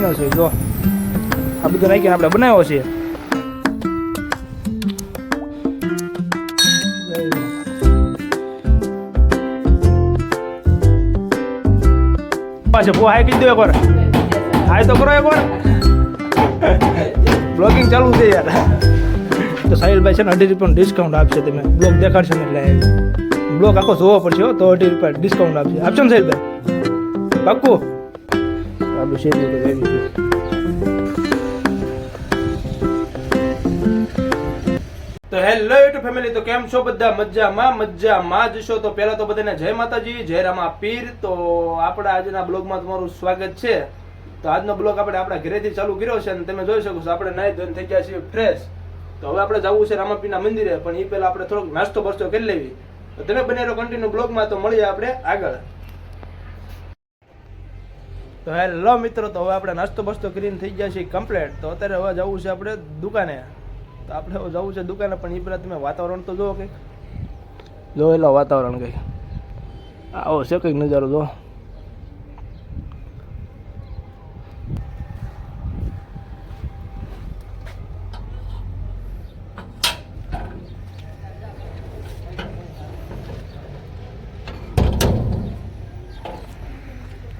બન્યો છે, જો. આ બધું નાખીને આપણે બનાવ્યો છે. પાછો ફો હાઈ કીધું એકવાર. હાય તો કરો એકવાર. બ્લોગિંગ ચાલુ છે યાર. તો સાહિલભાઈ છે ને અઢી રૂપિયાનું ડિસ્કાઉન્ટ આપશે તમે. બ્લોગ દેખાડશો ને એટલે બ્લોગ આખો જોવો પડશે તો અઢી રૂપિયા ડિસ્કાઉન્ટ આપશે. આપશો ને સાહિલભાઈ? પાક્કું? આપણું શેરી ઉપર આવી ગયું. તો હેલો યુટ્યુબ ફેમિલી, તો કેમ છો બધા? મજામાં મજામાં જ છો? તો પહેલા તો બધાને જય માતાજી, જય રામા પીર. તો આપણા આજના બ્લોગમાં તમારું સ્વાગત છે. તો આજનો બ્લોગ આપણે આપણા ઘરેથી ચાલુ કર્યો છે અને તમે જોઈ શકો છો, આપણે નાઈ ધોઈને થઈ ગયા છીએ ફ્રેશ તો હવે આપણે જવું છે રામાપીના મંદિરે, પણ એ પહેલા આપણે થોડોક નાસ્તો બસ્તો કરી લેવી. તો તમે બને કન્ટિન્યુ બ્લોગમાં, તો મળીએ આપણે આગળ. તો હેલો મિત્રો, તો હવે આપણે નાસ્તો બસ્તો કરીને થઈ ગયા છીએ કમ્પ્લેટ તો અત્યારે હવે જવું છે આપણે દુકાને. તો આપણે હવે જવું છે દુકાને, પણ એ પહેલાં તમે વાતાવરણ તો જુઓ કંઈક. જો એલો વાતાવરણ કંઈક. આવો છે કંઈક નજારો, જો.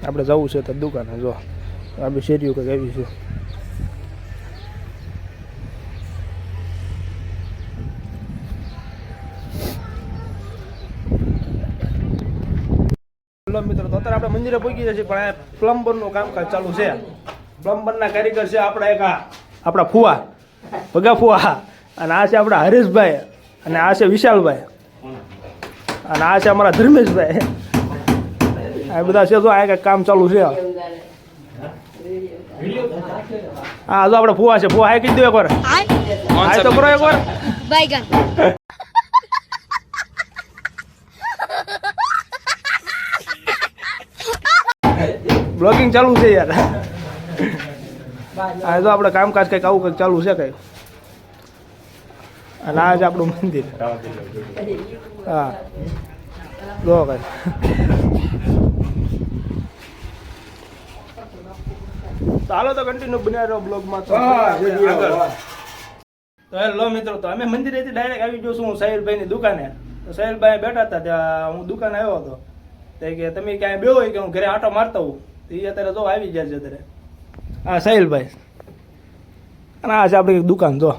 આપણે જવું છે તો દુકાને, જો. આપણે શેરીઓ કંઈક આવી છે. મિત્રો, તો અત્યારે આપણે મંદિરે પહોંચી જશે પણ આ પ્લમ્બરનું કામકાજ ચાલુ છે. પ્લમ્બરના કારીગર છે આપણા એક આપણા ફુવા, ભગા ફુવા. અને આ છે આપણા હરેશભાઈ, અને આ છે વિશાલભાઈ. અને આ છે અમારા ધર્મેશભાઈ. આ બધા છે તો આ કંઈક કામ ચાલુ છે. હા જો આપણે ફુવા છે ફુવા હાય કહી દો એકવાર. હાય. તો કરો એકવાર. બાયગન બ્લોગિંગ ચાલુ છે યાર. હા તો આપણે કામકાજ કંઈક આવું કંઈક ચાલુ છે કંઈક. અને આ છે આપણું મંદિર. હા. જો કઈ ચાલો તો કન્ટિન્યુ બન્યા રહો બ્લોગમાં તો. તો હેલો મિત્રો તો અમે મંદિરેથી ડાયરેક્ટ આવી ગયો છું હું સાહિલભાઈની દુકાને. તો સાહિલભાઈ બેઠા હતા ત્યાં હું દુકાને આવ્યો હતો. તે કે તમે ક્યાંય બેહો હોય કે હું ઘરે આટો મારતો હું તો એ અત્યારે જો આવી ગયા છે અત્યારે. હા સાહિલભાઈ. અને આ છે આપણી દુકાન જો.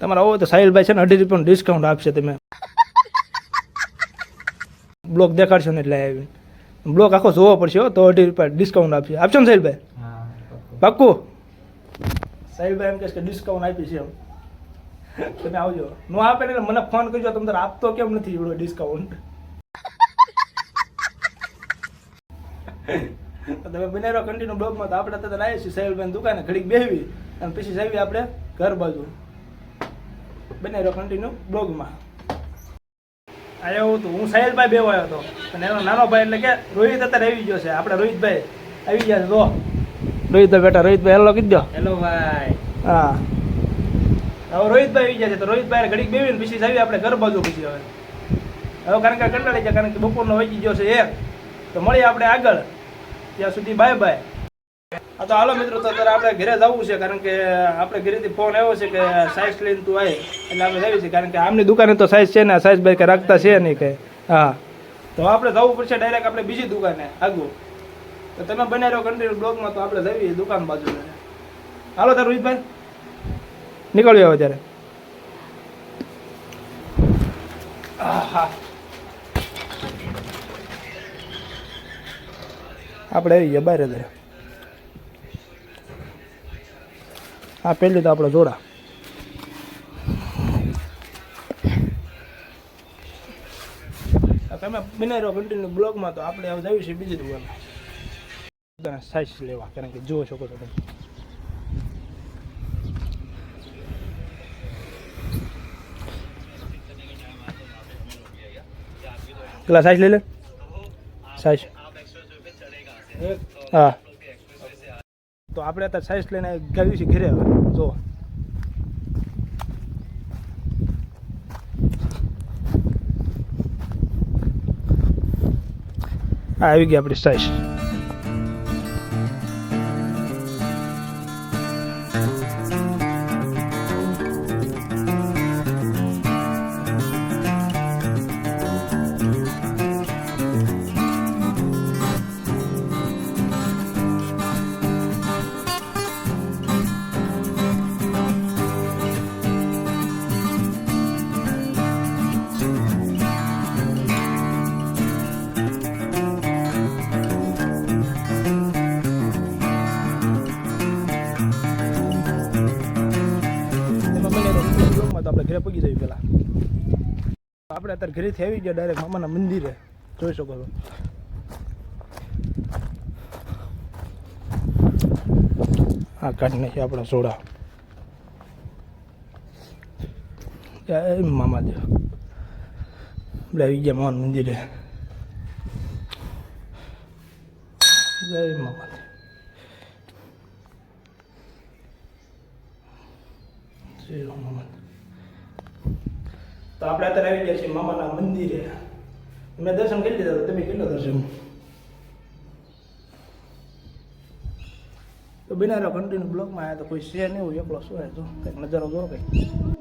તમારે આવો તો સાહિલભાઈ છે ને અઢી રૂપિયાનું ડિસ્કાઉન્ટ આપશે તમે. બ્લોક દેખાડશો ને એટલે આવી. બ્લોક આખો જોવો પડશે હો, તો અઢી રૂપિયા ડિસ્કાઉન્ટ આપશે આપશો ને સાહેબભાઈ પાક્કું? સાહેબભાઈ એમ કહે કે ડિસ્કાઉન્ટ આપી છે એમ. તમે આવજો. નો આપે ને મને ફોન કરજો તમે તારે આપતો કેમ નથી એવડો ડિસ્કાઉન્ટ તમે બનેરો કન્ટિન્યુ બ્લોગમાં તો આપણે અત્યારે આવીએ છીએ સાહેબભાઈ દુકાને ઘડીક બેહવી અને પછી સાહેબ આપણે ઘર બાજુ. બનેરો કન્ટિન્યુ બ્લોગમાં. આવ્યો હતું હું સાહિલભાઈ બેવો આવ્યો હતો. અને એનો નાનો ભાઈ એટલે કે રોહિત અત્યારે આવી ગયો છે. આપણે રોહિતભાઈ આવી ગયા છે. જો. રોહિતભાઈ બેટા રોહિતભાઈ હેલો કીધો હેલો ભાઈ. હા. હવે રોહિતભાઈ આવી ગયા છે. તો રોહિતભાઈ ઘડીક બેવીને પછી આવી આપણે ઘર બાજુ પછી હવે. હવે કારણ કે કંટાળી ગયા કારણ કે બપોરનો વહી ગયો છે એક. તો મળીએ આપણે આગળ. ત્યાં સુધી બાય બાય હા, તો હાલો મિત્રો, તો અત્યારે આપણે ઘરે જવું છે, કારણ કે આપણે ઘરેથી ફોન આવ્યો છે કે સાઈઝ લઈને તું આવી એટલે આપણે જઈએ છીએ કારણ કે આમની દુકાને તો સાઈઝ છે ને સાઈઝ ભાઈ કે રાખતા છે નહીં કે. હા. તો આપણે જવું પડશે ડાયરેક્ટ આપણે બીજી દુકાને, આગું. તો તમે બને રહો કન્ટિન્યુ બ્લોગમાં તો આપણે જઈએ દુકાન બાજુ. હાલો, તાર રોહિતભાઈ. નીકળ્યો હવે ત્યારે. આપણે આવી ગયા બહાર હા પહેલી તો આપણે જોડા. તમે બને રહો કન્ટિન્યુ બ્લોગમાં તો આપણે હવે જઈએ છીએ બીજી દુકાન સાઈઝ લેવા, કારણ કે જુઓ છો તો તમે. પેલા સાઈઝ લઈ લે? સાઈઝ હા. તો આપણે અત્યારે સાઈઝ લઈને ગાયું છે ઘરે હવે. જો આવી ગઈ આપણી સાઈઝ ઘરે પગી જઈએ પહેલાં આપણે અત્યારે ઘરેથી આવી ગયા ડાયરેક્ટ મામાના મંદિરે. જોઈ શકો છો. આ કાઢી નાખીએ આપણા સોડા. મામા મામાદેવ આપણે આવી ગયા મામાના મંદિરે. જય મામા. જય મામાદેવ તો આપણે અત્યારે આવી ગયા છીએ મામાના મંદિરે. મેં દર્શન કરી લીધા તમે કેટલો દર્શન? તો બિનારો કન્ટિન્યુ બ્લોકમાં આવ્યા તો કોઈ છે નહીં એકલો શું તો? કંઈક નજારો જો કંઈક.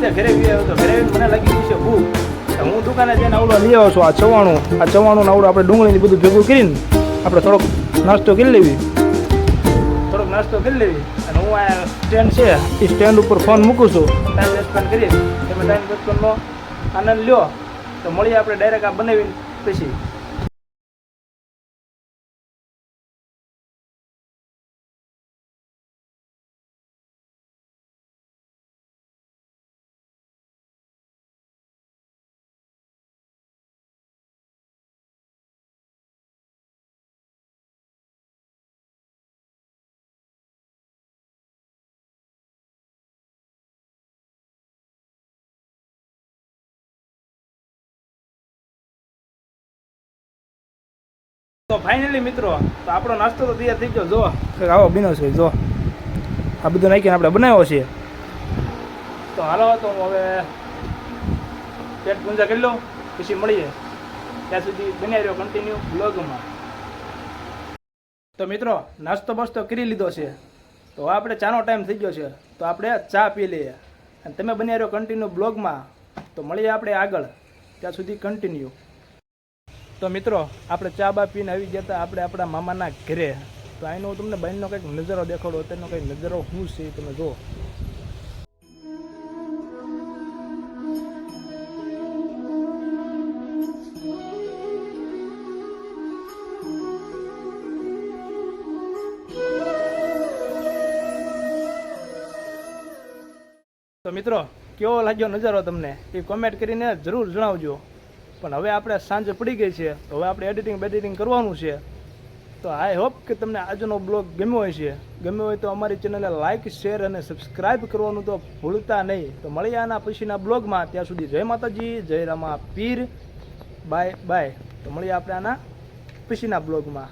ત્યાં ઘરે ગયો હતો ઘરે મને લાગી છે ભૂખ હું દુકાને જઈને આવડો લઈ આવ્યો છું આ ચવાણું. આ ચવાણું ને આવડું આપણે ડુંગળીને બધું ભેગું કરીને આપણે થોડોક નાસ્તો કરી લેવી. થોડોક નાસ્તો કરી લેવી. અને હું આ સ્ટેન્ડ છે, એ સ્ટેન્ડ ઉપર ફોન મૂકું છું. ટાઈમ વેસ્ટ કરી તમે ટાઈમ વેસ્ટનો આનંદ લ્યો. તો મળીએ આપણે ડાયરેક્ટ આ બનાવીને પછી. તો ફાઇનલી મિત્રો, તો આપણો નાસ્તો તો તૈયાર થઈ ગયો. જો આવો બીનો છે, જો. આ બધું નાખીને આપણે બનાવ્યો છે. તો હાલો, તો હવે પેટ પૂંજા કરી લઉં, પછી મળીએ. ત્યાં સુધી બન્યા રહ્યો કન્ટિન્યુ બ્લોગમાં તો મિત્રો, નાસ્તો બસ્તો કરી લીધો છે. તો આપણે ચાનો ટાઈમ થઈ ગયો છે. તો આપણે ચા પી લઈએ. અને તમે બન્યા રહ્યો કન્ટિન્યુ બ્લોગમાં તો મળીએ આપણે આગળ. ત્યાં સુધી કન્ટિન્યુ તો મિત્રો, આપણે ચા બા પીને આવી ગયા હતા આપણે આપણા મામાના ઘરે. તો આનો હું તમને બહેનનો કંઈક નજારો દેખાડો તેનો કંઈક નજારો શું છે તમે જુઓ. તો મિત્રો, કેવો લાગ્યો નજારો તમને? એ કોમેન્ટ કરીને જરૂર જણાવજો. પણ હવે આપણે સાંજે પડી ગઈ છે, તો હવે આપણે એડિટિંગ બેડિટિંગ કરવાનું છે. તો આઈ હોપ કે તમને આજનો બ્લોગ ગમ્યો હોય છે ગમ્યો હોય તો અમારી ચેનલને લાઇક શેર અને સબસ્ક્રાઇબ કરવાનું તો ભૂલતા નહીં. તો મળીએ આના પછીના બ્લોગમાં. ત્યાં સુધી જય માતાજી, જય રામા પીર બાય બાય તો મળીએ આપણે આના પછીના બ્લોગમાં.